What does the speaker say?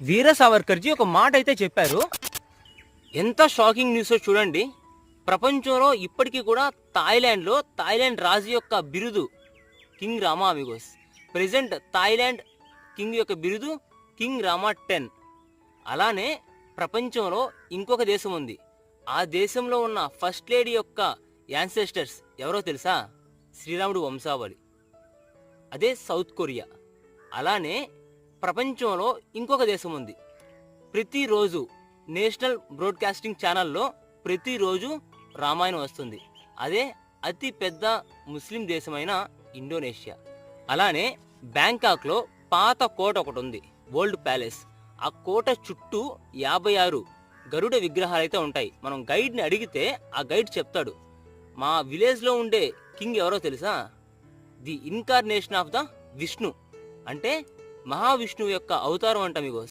వీర సావర్కర్జీ ఒక మాట అయితే చెప్పారు. ఎంత షాకింగ్ న్యూస్ చూడండి. ప్రపంచంలో ఇప్పటికీ కూడా థాయిలాండ్లో థాయిలాండ్ రాజు యొక్క బిరుదు king Rama amigos. Present Thailand king యొక్క బిరుదు కింగ్ రామా టెన్. అలానే ప్రపంచంలో ఇంకొక దేశం ఉంది. ఆ దేశంలో ఉన్న ఫస్ట్ లేడీ యొక్క యాన్సెస్టర్స్ ఎవరో తెలుసా? శ్రీరాముడు వంశావళి. అదే సౌత్ కొరియా. అలానే ప్రపంచంలో ఇంకొక దేశం ఉంది. ప్రతిరోజు నేషనల్ బ్రాడ్కాస్టింగ్ ఛానల్లో ప్రతిరోజు రామాయణం వస్తుంది. అదే అతి పెద్ద ముస్లిం దేశమైన ఇండోనేషియా. అలానే బ్యాంకాక్లో పాత కోట ఒకటి ఉంది ఓల్డ్ ప్యాలెస్. ఆ కోట చుట్టూ యాభై ఆరు గరుడ విగ్రహాలు అయితే ఉంటాయి. మనం గైడ్ని అడిగితే ఆ గైడ్ చెప్తాడు. మా విలేజ్లో ఉండే కింగ్ ఎవరో తెలుసా? The incarnation of the Vishnu. అంటే మహావిష్ణువు యొక్క అవతారం అంట మీకు